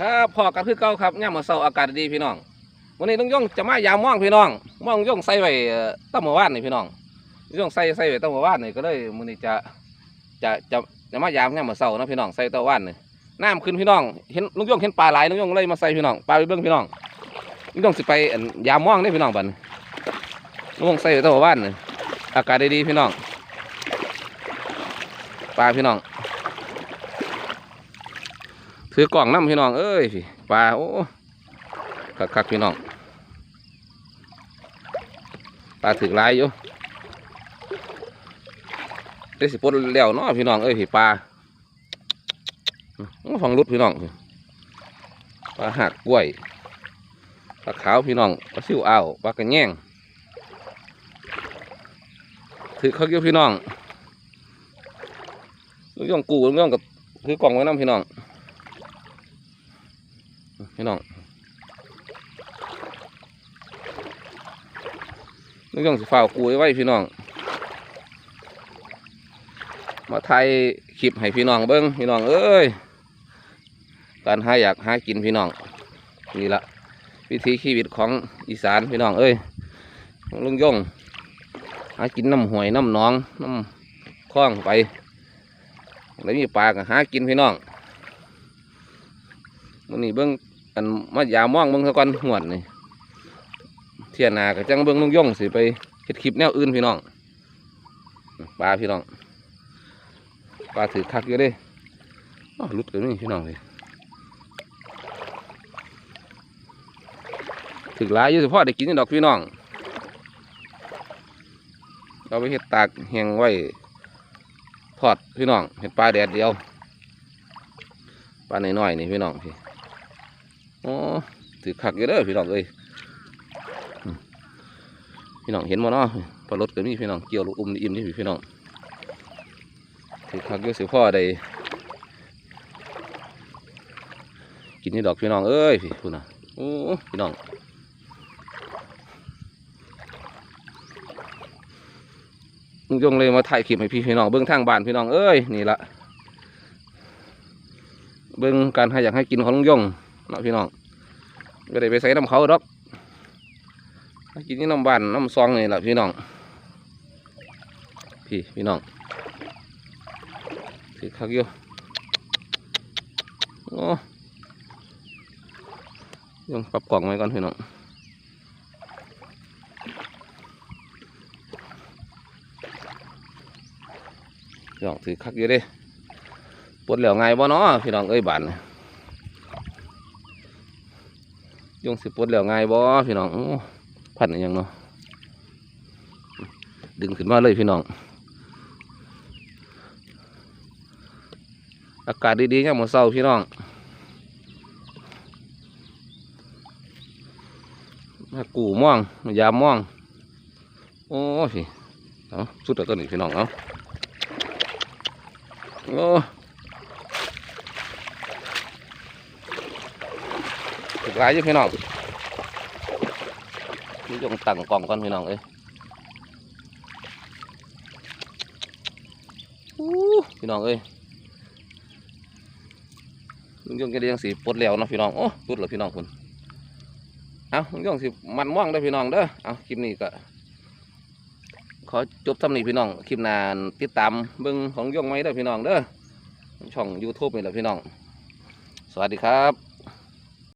ครับพอกันคือเก่าครับย่ามมาเศร้าอากาศดีพี่น้อง วันนี้ลุงย่องจะมายามม่องพี่น้องม่องย่องใส่ไว้เอ่อตั้งเมื่อวานนี่พี่น้องย่องใส่ใส่ไว้ตั้งเมื่อวานนี่ก็เลยมื้อนี้จะจะจะจะมายามย่ามมาเศร้านะพี่น้องใส่ตั้งเมื่อวานนี่น้ำขึ้นพี่น้องเห็นลุงย่องเห็นปลาหลายลุงย่องเลยมาใส่พี่น้องปลาไปเบิ่งพี่น้องลุงย่องสิไปยามม่องนี่พี่น้องบันลุงย่งใส่ไว้ตั้งเมื่อวานนี่อากาศดีพี่น้องปลาพี่น้อง ถือกล่องน้ำพี่น้องเอ้ยพี่ปลาโอ้คักคักพี่น้องปลาถึกหลายอยู่ได้สิปลดแล้วเนาะพี่น้องเอ้ยพี่ปลาฟังรุดพี่น้องปลาหักกล้วยปลาขาวพี่น้องปลาซิวอ้าวปลากระแยงถือเขาเกี่ยวพี่น้องลูกย่องกูลูกย่องกับถือกล่องไว้น้ำพี่น้อง พี่น้องนึกยังสิฝ่ากูไว้พี่น้อง มาไทยคลิปให้พี่น้องเบิ้งพี่น้องเอ้ย การหาอยากหากินพี่น้องนี่ละวิธีชีวิตของอีสานพี่น้องเอ้ยลุงย่งหากินน้ำห่วยน้ำหนองน้ำคลองไปแล้วมีปลาก็หากินพี่น้องมันนี่เบิ้ง อันมายามองเบิ่งซะก่อนหวดนี่เทียหนาก็จังเบิ่งลุงย่งสิไปเฮ็ดคลิปแนวอื่นพี่น้องปลาพี่น้องปลาถือคักอยู่เด้อ้าวหลุดกันนี่พี่น้องเลยถึกหลายอยู่เฉพาะได้กินดอกพี่น้องเอาไปเฮ็ดตากแหงไว้ทอดพี่น้องเฮ็ดปลาแดดเดียวปลาน้อยๆนี่พี่น้องพี่ อ๋อถือคักอยู่เด้อพี่น้องเอ้ยพี่น้องเห็นบ่เนาะพอรถก็มีพี่น้องเกี่ยวลูกอุ้มนี่อิ่มนี่พี่น้องถือคักอยู่สิพ่อได้กินนี่ดอกพี่น้องเอ้ยพี่พูดนะโอ้พี่น้องลุงยงเลยมาถ่ายคลิปให้พี่พี่น้องเบิ้องทางบ้านพี่น้องเอ้ยนี่ละเบิ้องการให้อยากให้กินของลุงยง เนาะพี่น้องก็ได้ไปใส่น้ำเขาดอกกินนี่น้ำบานน้ำซองนี่แหละพี่น้อง พี่พี่น้องถือคักอยู่โอ้ยังปรับกล่องไว้ก่อนพี่น้องพี่น้องถือคักอยู่เด้ปวดเหลวไงบ่เนาะพี่น้องเอ้ยบานนี่ย ยงสิปดแล้วง่ายบ่พี่น้องพันอย่างเนาะดึงขึ้นมาเลยพี่น้อง อากาศดีๆเนี่ยมอเช้าพี่น้อง กูม่วงยามม่วงโอ้พี่เอาสุดแล้วตัวนี้พี่น้องเอาโอ้ ถูกหลายอยู่พี่น้องนี่ยงตั้งกล่องก่อนพี่น้องเอ้ยพี่น้องเอ้ยลุงยงจะเลี้ยงสีปลดแล้วนะพี่น้องโอ้สุดแล้วพี่น้องคุณเอาลุงยงสิมันม่วงเด้พี่น้องเด้อเอาคลิปนี้ก็ขอจบทำนี้พี่น้องคลิปนานติดตามเบิ่งของยงไหมเด้อพี่น้องเด้อช่อง YouTube นี่แหละพี่น้อง สวัสดีครับ